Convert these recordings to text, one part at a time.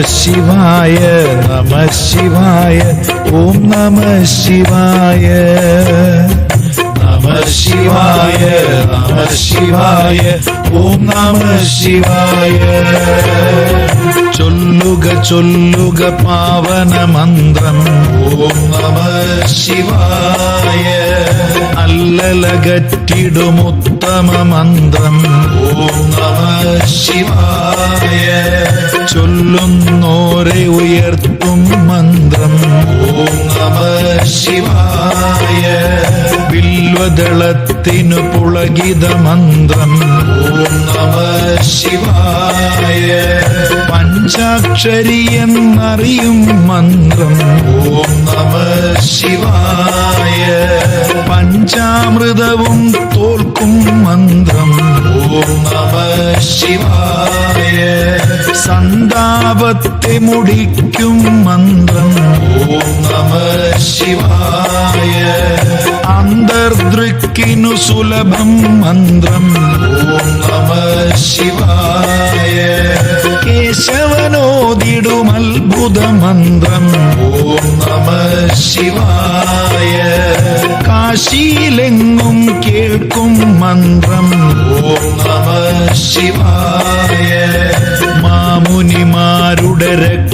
ശിവായ നമ ശിവായ ഓം നമ ശിവായ. നമ ശിവായ നമ ശിവായ ഓം നമ ശിവായ. ചൊല്ലുക ചൊല്ലുക പാവന മന്ത്രം ഓം നമ ശിവായ. അല്ലലകറ്റിടുമുത്തമ മന്ത്രം ഓം നമ ശിവായ. ചൊല്ലുന്നോരെ ഉയർത്തും മന്ത്രം. ഓം നമ ശിവായ ബിൽവദളത്തിനു പുളകിത മന്ത്രം. ഓം നമ ശിവായ പഞ്ചാക്ഷരി എന്നറിയും മന്ത്രം. ഓം നമ ശിവായ പഞ്ചാമൃതവും തോൽക്കും മന്ത്രം. ഓം നമ ശിവായ സന്താപത്തെ മുടിക്കും മന്ത്രം. ഓം നമ ശിവായ അന്തർദൃക്കിനു സുലഭം മന്ത്രം. ഓം നമ ശിവായ കേശവനോദിടും അത്ഭുത മന്ത്രം. ഓം നമ ശിവായ കാശിയിലെങ്ങും കേൾക്കും മന്ത്രം. ഓം നമ ശിവായ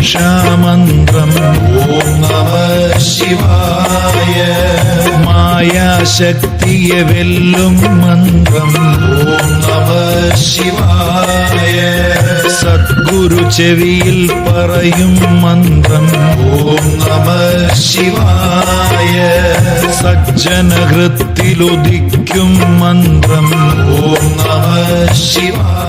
രക്ഷാമന്ത്രം ഓം നമ ശിവായ. മായാശക്തിയെ വെല്ലും മന്ത്രം. ഓം നമ ശിവായ. സദ്ഗുരു ചെവിയിൽ പറയും മന്ത്രം. ഓം നമ ശിവായ. സജ്ജനഹൃത്തിലുദിക്കും മന്ത്രം. ഓം നമ ശിവായ.